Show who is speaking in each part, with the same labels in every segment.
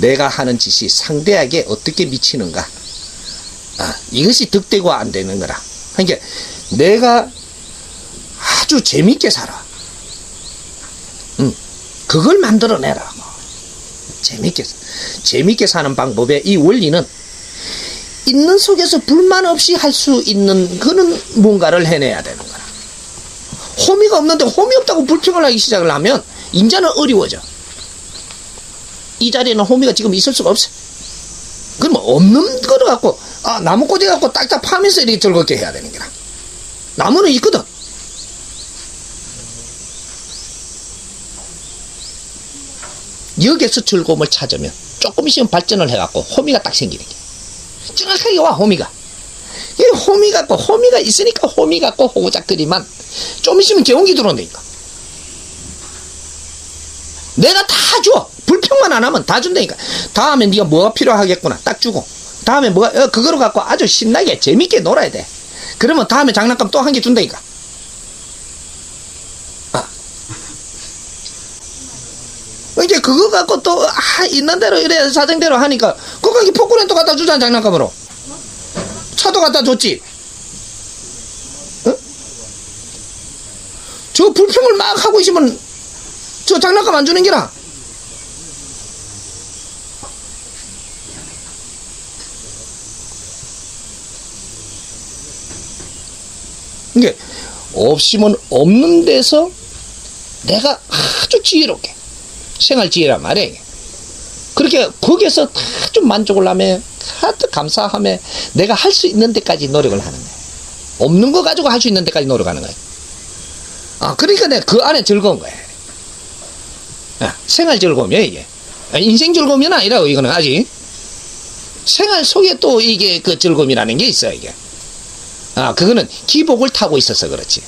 Speaker 1: 내가 하는 짓이 상대에게 어떻게 미치는가. 아, 이것이 득되고 안 되는 거라. 그러니까 내가 아주 재밌게 살아. 응. 그걸 만들어내라. 재밌게, 재밌게 사는 방법의 이 원리는 있는 속에서 불만 없이 할 수 있는 그런 뭔가를 해내야 되는 거라. 호미가 없는데 호미 없다고 불평을 하기 시작을 하면 인자는 어려워져. 이 자리에는 호미가 지금 있을 수가 없어. 그럼 없는 거를 갖고 아 나무꼬지 갖고 딱딱 파면서 이렇게 즐겁게 해야 되는 거라. 나무는 있거든. 여기서 즐거움을 찾으면 조금 있으면 발전을 해갖고 호미가 딱 생기는 게 정확하게 와 호미가 이 호미 갖고 호미가 있으니까 호미 갖고 호구작거리만 좀 있으면 개운기 들어온다니까 내가 다 줘. 불평만 안 하면 다 준다니까. 다음에 네가 뭐가 필요하겠구나. 딱 주고. 다음에 뭐가 어, 그거를 갖고 아주 신나게 재밌게 놀아야 돼. 그러면 다음에 장난감 또 한 개 준다니까. 아. 이제 그거 갖고 또 아, 있는 대로 이래 사정대로 하니까 그거 이 포크렌도 갖다 주잖아 장난감으로. 차도 갖다 줬지. 어? 저 불평을 막 하고 있으면 저 장난감 안 주는 게라. 이게 없으면 없는 데서 내가 아주 지혜롭게 생활 지혜란 말이야. 그렇게 거기에서 아주 만족을 하며 아주 감사하며 내가 할 수 있는 데까지 노력을 하는 거야. 없는 거 가지고 할 수 있는 데까지 노력하는 거야. 아, 그러니까 내가 그 안에 즐거운 거야. 아, 생활 즐거움이야, 이게. 아, 인생 즐거움이 아니라고, 이거는 아직. 생활 속에 또 이게 그 즐거움이라는 게 있어요, 이게. 아, 그거는 기복을 타고 있어서 그렇지.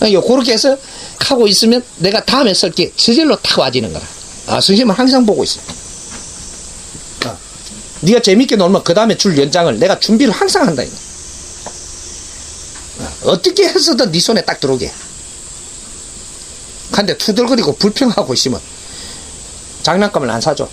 Speaker 1: 아, 요, 그렇게 해서 하고 있으면 내가 다음에 쓸게 저절로 탁 와지는 거라. 아, 선생님은 항상 보고 있어. 아, 네가 재밌게 놀면 그 다음에 줄 연장을 내가 준비를 항상 한다, 이거. 아, 어떻게 해서든 네 손에 딱 들어오게. 근데 투덜거리고 불평하고 있으면 장난감을 안 사줘.